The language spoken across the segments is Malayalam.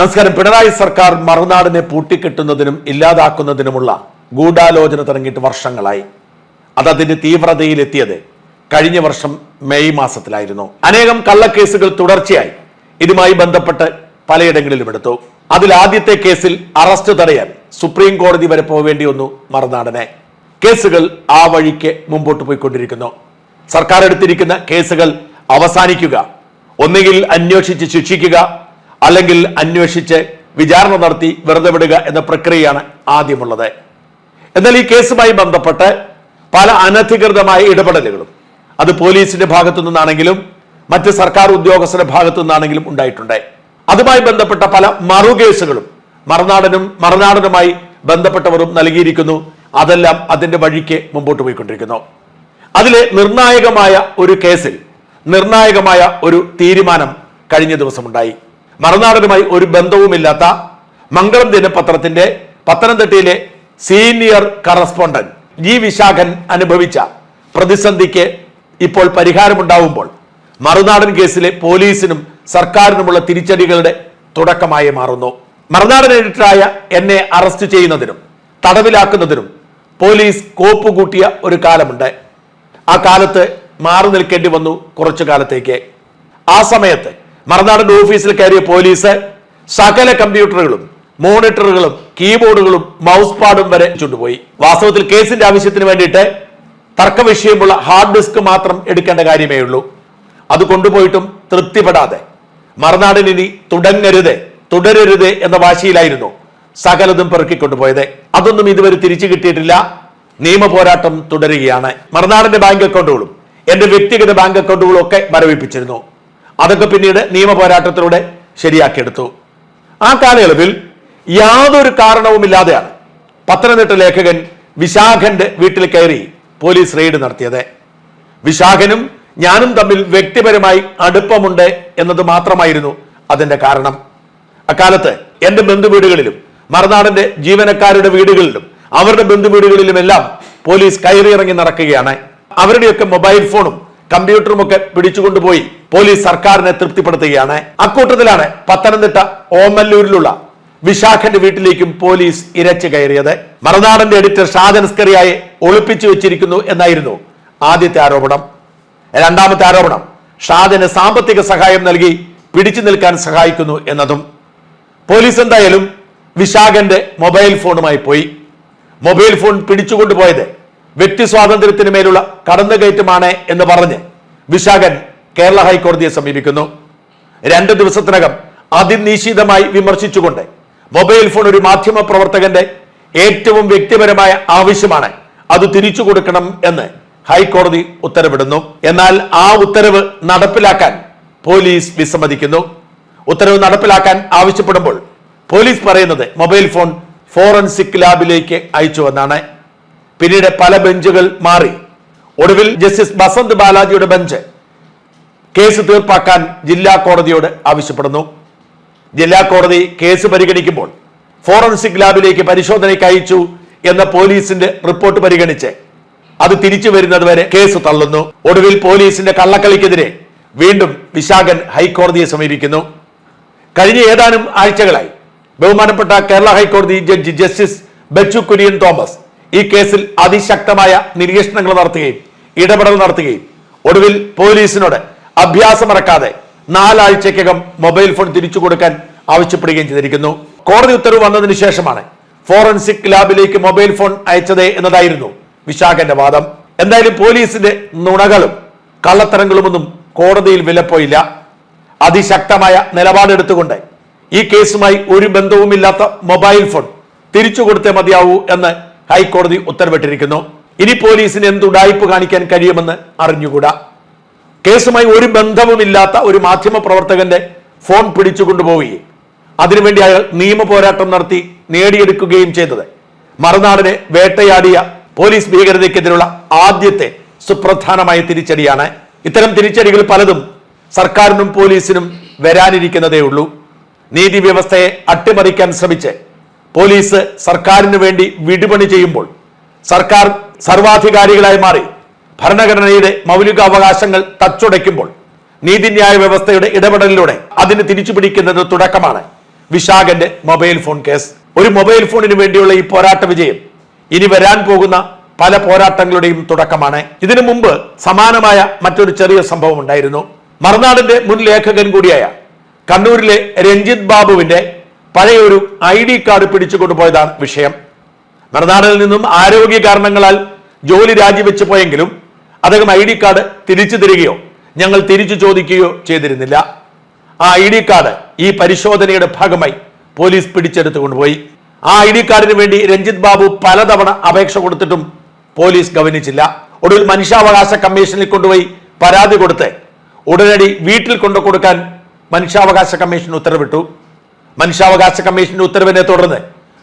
നമസ്കാരം. പിണറായി സർക്കാർ മറുനാടിനെ പൂട്ടിക്കെട്ടുന്നതിനും ഇല്ലാതാക്കുന്നതിനുമുള്ള ഗൂഢാലോചന തുടങ്ങിയിട്ട് വർഷങ്ങളായി. അത് തീവ്രതയിലെത്തിയത് കഴിഞ്ഞ വർഷം മെയ് മാസത്തിലായിരുന്നു. അനേകം കള്ളക്കേസുകൾ തുടർച്ചയായി ഇതുമായി ബന്ധപ്പെട്ട് പലയിടങ്ങളിലും എടുത്തു. അതിൽ ആദ്യത്തെ കേസിൽ അറസ്റ്റ് തടയാൻ സുപ്രീം കോടതി വരെ പോവേണ്ടി വന്നു മറുനാടനെ. കേസുകൾ ആ വഴിക്ക് മുമ്പോട്ട് പോയിക്കൊണ്ടിരിക്കുന്നു. സർക്കാർ എടുത്തിരിക്കുന്ന കേസുകൾ അവസാനിക്കുക ഒന്നുകിൽ അന്വേഷിച്ച് ശിക്ഷിക്കുക അല്ലെങ്കിൽ അന്വേഷിച്ച് വിചാരണ നടത്തി വെറുതെ വിടുക എന്ന പ്രക്രിയയാണ് ആദ്യമുള്ളത്. എന്നാൽ ഈ കേസുമായി ബന്ധപ്പെട്ട് പല അനധികൃതമായ ഇടപെടലുകളും അത് പോലീസിന്റെ ഭാഗത്തു നിന്നാണെങ്കിലും മറ്റ് സർക്കാർ ഉദ്യോഗസ്ഥരുടെ ഭാഗത്തു നിന്നാണെങ്കിലും ഉണ്ടായിട്ടുണ്ട്. അതുമായി ബന്ധപ്പെട്ട പല മറു കേസുകളും മറുനാടനും മറുനാടനുമായി ബന്ധപ്പെട്ടവരും നൽകിയിരിക്കുന്നു. അതെല്ലാം അതിന്റെ വഴിക്ക് മുമ്പോട്ട് പോയിക്കൊണ്ടിരിക്കുന്നു. അതിലെ നിർണായകമായ ഒരു കേസിൽ നിർണായകമായ ഒരു തീരുമാനം കഴിഞ്ഞ ദിവസമുണ്ടായി. മറുനാടനുമായി ഒരു ബന്ധവുമില്ലാത്ത മംഗളം ദിനപത്രത്തിന്റെ പത്തനംതിട്ടയിലെ സീനിയർ കറസ്പോണ്ടന്റ് ജി വിശാഖൻ അനുഭവിച്ച പ്രതിസന്ധിക്ക് ഇപ്പോൾ പരിഹാരമുണ്ടാവുമ്പോൾ മറുനാടൻ കേസിലെ പോലീസിനും സർക്കാരിനുമുള്ള തിരിച്ചടികളുടെ തുടക്കമായി മാറുന്നു. മറുനാടൻ എഡിറ്ററായ എന്നെ അറസ്റ്റ് ചെയ്യുന്നതിനും തടവിലാക്കുന്നതിനും പോലീസ് കോപ്പ് കൂട്ടിയ ഒരു കാലമുണ്ട്. ആ കാലത്ത് മാറി നിൽക്കേണ്ടി വന്നു കുറച്ചു കാലത്തേക്ക്. ആ സമയത്ത് മറുനാടൻ ഓഫീസിൽ കയറിയ പോലീസ് സകല കമ്പ്യൂട്ടറുകളും മോണിറ്ററുകളും കീബോർഡുകളും മൗസ് പാഡും വരെ ചുണ്ടുപോയി. വാസ്തവത്തിൽ കേസിന്റെ ആവശ്യത്തിന് വേണ്ടിയിട്ട് തർക്ക വിഷയമുള്ള ഹാർഡ് ഡിസ്ക് മാത്രം എടുക്കേണ്ട കാര്യമേ ഉള്ളൂ. അത് കൊണ്ടുപോയിട്ടും തൃപ്തിപ്പെടാതെ. മറുനാടിനി തുടങ്ങരുത് തുടരരുത് എന്ന വാശിയിലായിരുന്നു സകലതും പെറുക്കിക്കൊണ്ടുപോയത് അതൊന്നും ഇതുവരെ തിരിച്ചു കിട്ടിയിട്ടില്ല. നിയമ പോരാട്ടം തുടരുകയാണ്. മറുനാടിന്റെ ബാങ്ക് അക്കൗണ്ടുകളും എന്റെ വ്യക്തിഗത ബാങ്ക് അക്കൗണ്ടുകളും ഒക്കെ മരവിപ്പിച്ചിരുന്നു. അതൊക്കെ പിന്നീട് നിയമ പോരാട്ടത്തിലൂടെ ശരിയാക്കിയെടുത്തു. ആ കാലയളവിൽ യാതൊരു കാരണവുമില്ലാതെയാണ് പത്തനംതിട്ട ലേഖകൻ വിശാഖന്റെ വീട്ടിൽ കയറി പോലീസ് റെയ്ഡ് നടത്തിയത്. വിശാഖനും ഞാനും തമ്മിൽ വ്യക്തിപരമായി അടുപ്പമുണ്ട് എന്നത് മാത്രമായിരുന്നു അതിന്റെ കാരണം. അക്കാലത്ത് എന്റെ ബന്ധുവീടുകളിലും മറുനാടന്റെ ജീവനക്കാരുടെ വീടുകളിലും അവരുടെ ബന്ധുവീടുകളിലുമെല്ലാം പോലീസ് കയറിയിറങ്ങി നടക്കുകയാണ്. അവരുടെയൊക്കെ മൊബൈൽ ഫോണും കമ്പ്യൂട്ടറും ഒക്കെ പിടിച്ചുകൊണ്ടുപോയി പോലീസ് സർക്കാരിനെ തൃപ്തിപ്പെടുത്തുകയാണ്. അക്കൂട്ടത്തിലാണ് പത്തനംതിട്ട ഓമല്ലൂരിലുള്ള വിശാഖന്റെ വീട്ടിലേക്കും പോലീസ് ഇരച്ചു കയറിയത്. മറുനാടന്റെ എഡിറ്റർ ഷാജനസ്കറിയായി ഒളിപ്പിച്ചു വെച്ചിരിക്കുന്നു എന്നായിരുന്നു ആദ്യത്തെ ആരോപണം. രണ്ടാമത്തെ ആരോപണം ഷാജന് സാമ്പത്തിക സഹായം നൽകി പിടിച്ചു നിൽക്കാൻ സഹായിക്കുന്നു എന്നതും. പോലീസ് എന്തായാലും വിശാഖന്റെ മൊബൈൽ ഫോണുമായി പോയി. മൊബൈൽ ഫോൺ പിടിച്ചുകൊണ്ടുപോയത് വ്യക്തി സ്വാതന്ത്ര്യത്തിന് മേലുള്ള കടന്നുകയറ്റമാണ് എന്ന് പറഞ്ഞ് വിശാഖൻ കേരള ഹൈക്കോടതിയെ സമീപിക്കുന്നു. രണ്ട് ദിവസത്തിനകം അതിനിശീതമായി വിമർശിച്ചുകൊണ്ട് മൊബൈൽ ഫോൺ ഒരു മാധ്യമ പ്രവർത്തകന്റെ ഏറ്റവും വ്യക്തിപരമായ ആവശ്യമാണ്. അത് തിരിച്ചു കൊടുക്കണം എന്ന് ഹൈക്കോടതി ഉത്തരവിടുന്നു. എന്നാൽ ആ ഉത്തരവ് നടപ്പിലാക്കാൻ പോലീസ് വിസമ്മതിക്കുന്നു. ഉത്തരവ് നടപ്പിലാക്കാൻ ആവശ്യപ്പെടുമ്പോൾ പോലീസ് പറയുന്നത് മൊബൈൽ ഫോൺ ഫോറൻസിക് ലാബിലേക്ക് അയച്ചുവെന്നാണ്. പിന്നീട് പല ബെഞ്ചുകൾ മാറി. ഒടുവിൽ ജസ്റ്റിസ് ബസന്ത് ബാലാജിയുടെ ബെഞ്ച് കേസ് തീർപ്പാക്കാൻ ജില്ലാ കോടതിയോട് ആവശ്യപ്പെടുന്നു. ജില്ലാ കോടതി കേസ് പരിഗണിക്കുമ്പോൾ ഫോറൻസിക് ലാബിലേക്ക് പരിശോധനയ്ക്ക് അയച്ചു എന്ന പോലീസിന്റെ റിപ്പോർട്ട് പരിഗണിച്ച് അത് തിരിച്ചു വരുന്നതുവരെ കേസ് തള്ളുന്നു. ഒടുവിൽ പോലീസിന്റെ കള്ളക്കളിക്കെതിരെ വീണ്ടും വിശാഖൻ ഹൈക്കോടതിയെ സമീപിക്കുന്നു. കഴിഞ്ഞ ഏതാനും ആഴ്ചകളായി ബഹുമാനപ്പെട്ട കേരള ഹൈക്കോടതി ജഡ്ജി ജസ്റ്റിസ് ബച്ചു കുര്യൻ തോമസ് ഈ കേസിൽ അതിശക്തമായ നിരീക്ഷണങ്ങൾ നടത്തുകയും ഇടപെടൽ നടത്തുകയും ഒടുവിൽ പോലീസിനോട് അഭ്യാസമിറക്കാതെ നാലാഴ്ചക്കകം മൊബൈൽ ഫോൺ തിരിച്ചു കൊടുക്കാൻ ആവശ്യപ്പെടുകയും ചെയ്തിരിക്കുന്നു. കോടതി ഉത്തരവ് വന്നതിന് ശേഷമാണ് ഫോറൻസിക് ലാബിലേക്ക് മൊബൈൽ ഫോൺ അയച്ചത് എന്നതായിരുന്നു വിശാഖന്റെ വാദം. എന്തായാലും പോലീസിന്റെ നുണകളും കള്ളത്തരങ്ങളുമൊന്നും കോടതിയിൽ വിലപ്പോയില്ല. അതിശക്തമായ നിലപാടെടുത്തുകൊണ്ട് ഈ കേസുമായി ഒരു ബന്ധവുമില്ലാത്ത മൊബൈൽ ഫോൺ തിരിച്ചു കൊടുത്തേ മതിയാവൂ എന്ന് ഹൈക്കോടതി ഉത്തരവിട്ടിരിക്കുന്നു. ഇനി പോലീസിന് എന്തുടായ്പ് കാണിക്കാൻ കഴിയുമെന്ന് അറിഞ്ഞുകൂടാ. കേസുമായി ഒരു ബന്ധവുമില്ലാത്ത ഒരു മാധ്യമ പ്രവർത്തകന്റെ ഫോൺ പിടിച്ചു കൊണ്ടുപോവുകയും അതിനുവേണ്ടി അയാൾ നിയമ പോരാട്ടം നടത്തി നേടിയെടുക്കുകയും ചെയ്തത്. മറുനാടിനെ വേട്ടയാടിയ പോലീസ് ഭീകരതയ്ക്കെതിരുള്ള ആദ്യത്തെ സുപ്രധാനമായ തിരിച്ചടിയാണ്. ഇത്തരം തിരിച്ചടികൾ പലതും സർക്കാരിനും പോലീസിനും വരാനിരിക്കുന്നതേ ഉള്ളൂ നീതി വ്യവസ്ഥയെ അട്ടിമറിക്കാൻ ശ്രമിച്ച് പോലീസ് സർക്കാരിന് വേണ്ടി വിടുപണി ചെയ്യുമ്പോൾ സർക്കാർ സർവാധികാരികളായി മാറി ഭരണഘടനയുടെ മൗലിക അവകാശങ്ങൾ തച്ചുടയ്ക്കുമ്പോൾ നീതിന്യായ വ്യവസ്ഥയുടെ ഇടപെടലിലൂടെ അതിന് തിരിച്ചു പിടിക്കുന്നത് തുടക്കമാണ് വിശാഖന്റെ മൊബൈൽ ഫോൺ കേസ്. ഒരു മൊബൈൽ ഫോണിന് വേണ്ടിയുള്ള ഈ പോരാട്ട വിജയം ഇനി വരാൻ പോകുന്ന പല പോരാട്ടങ്ങളുടെയും തുടക്കമാണ്. ഇതിനു മുമ്പ് സമാനമായ മറ്റൊരു ചെറിയ സംഭവം ഉണ്ടായിരുന്നു മറുനാടിന്റെ മുൻ ലേഖകൻ കൂടിയായ കണ്ണൂരിലെ രഞ്ജിത് ബാബുവിന്റെ പഴയ ഒരു ഐ ഡി കാർഡ് പിടിച്ചുകൊണ്ടുപോയതാണ് വിഷയം. മറുനാടിൽ നിന്നും ആരോഗ്യ കാരണങ്ങളാൽ ജോലി രാജിവെച്ച് പോയെങ്കിലും അദ്ദേഹം ഐ ഡി കാർഡ് തിരിച്ചു തരികയോ ഞങ്ങൾ തിരിച്ചു ചോദിക്കുകയോ ചെയ്തിരുന്നില്ല. ആ ഐ ഡി കാർഡ് ഈ പരിശോധനയുടെ ഭാഗമായി പോലീസ് പിടിച്ചെടുത്തു കൊണ്ടുപോയി ആ ഐ ഡി കാർഡിന് വേണ്ടി രഞ്ജിത്ത് ബാബു പലതവണ അപേക്ഷ കൊടുത്തിട്ടും പോലീസ് ഗവനിച്ചില്ല. ഒടുവിൽ മനുഷ്യാവകാശ കമ്മീഷനിൽ കൊണ്ടുപോയി പരാതി കൊടുത്ത് ഉടനടി വീട്ടിൽ കൊണ്ടു കൊടുക്കാൻ മനുഷ്യാവകാശ കമ്മീഷൻ ഉത്തരവിട്ടു. മനുഷ്യാവകാശ കമ്മീഷന്റെ ഉത്തരവിനെ തുടർന്ന്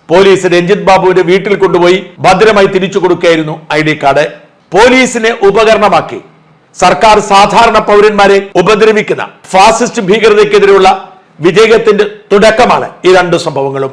പോലീസ് രഞ്ജിത്ത് ബാബുവിന്റെ വീട്ടിൽ കൊണ്ടുപോയി ഭദ്രമായി തിരിച്ചു കൊടുക്കുകയായിരുന്നു ഐ ഡി കാർഡ്. പോലീസിനെ ഉപകരണമാക്കി സർക്കാർ സാധാരണ പൗരന്മാരെ ഉപദ്രവിക്കുന്ന ഫാസിസ്റ്റ് ഭീകരതയ്ക്കെതിരെയുള്ള വിജയത്തിന്റെ തുടക്കമാണ് ഈ രണ്ട് സംഭവങ്ങളും.